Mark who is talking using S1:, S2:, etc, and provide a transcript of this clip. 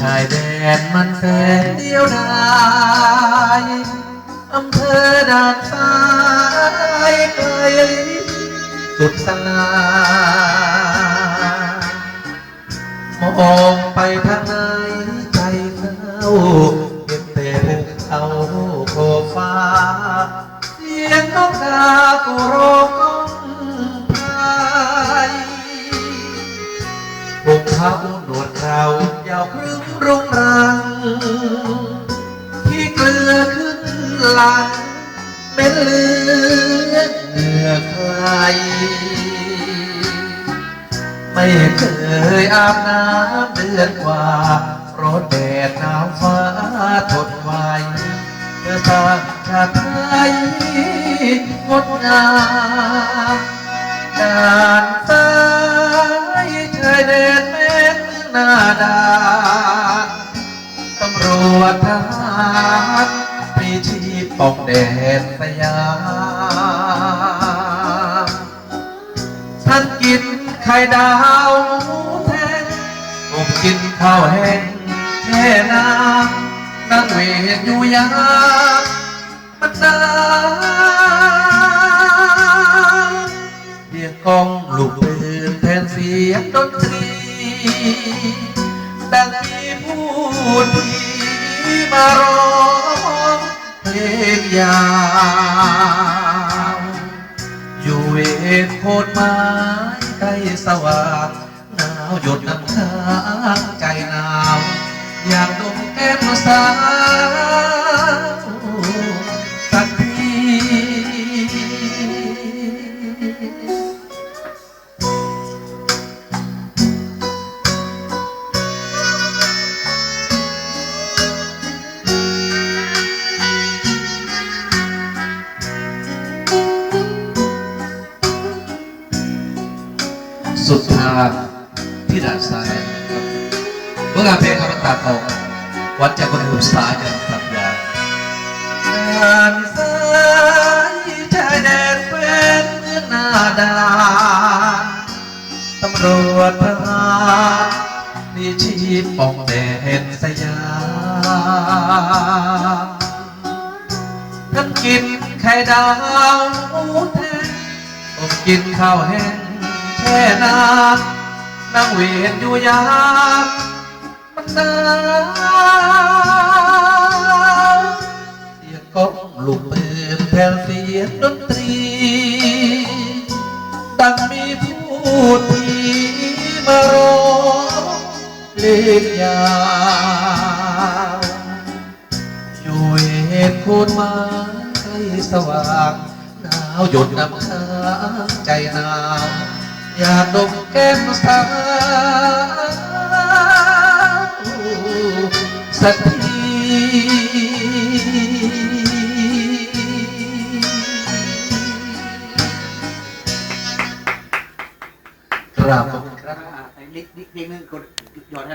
S1: ชายแดนมันแสนเดียวดายอำเภอด่านซ้ายไกลสุดสลามองไปทางไหนใจเศร้าเห็นแต่ภูเขาโคฟ้า เสียงนกกากูร้องก้องไพรพวกเขา ดยาวครึ่งรุงรัง ที่เกลือขึ้นหลังเป็นเลือดเหงื่อใคร ไม่เคยอาบน้ำเดือนกว่าร้อนแดดหนาวฟ้าทนไหวเธอสร้างชาติไทยงดงามด่านซ้ายชายแดน หน้าด่านตำรวจทหารมีชีพป้องแดนสยามท่านกินไข่ดาวหมูแทงผมกินข้าวแห้งแช่น้ำนั่งเวทอยู่ยามมันนานเรียกกองลูกปืนแทนเสียงดนตรี ดังมีผู้ดีมาร้องเพลงยาวอยู่เวทโคนไม้ใกล้สว่างหนาวหยดน้ำค้างใจหนาว อยากดมแก้มสาว สุดทางที่ด่านซ้ายเมื่องานเพลงอมตะทองวัดจากคนหุ่นสายกันปรับยาด่านซ้ายชายแดนเป็นเมืองนาดานตำรวจทหารนี่ชีพปองแดนสยามท่านกินไข่ดาวหมูแทงผมกินข้าวแห้ง แช่น้ำนั่งเวียนอยู่ยามมันนาวเสียงกองลูกปืนแทนเสียงดนตรี ดังมีผู้ที่มาร้องเพลงยาวอยู่เหตุโคนม้ใกล้สว่างหนาวหยดน้ำค้างใจหนาว อยากดมแก้มสาวสักทีกราบขอบคุณครับ
S2: นิดนิดนิดนึงคน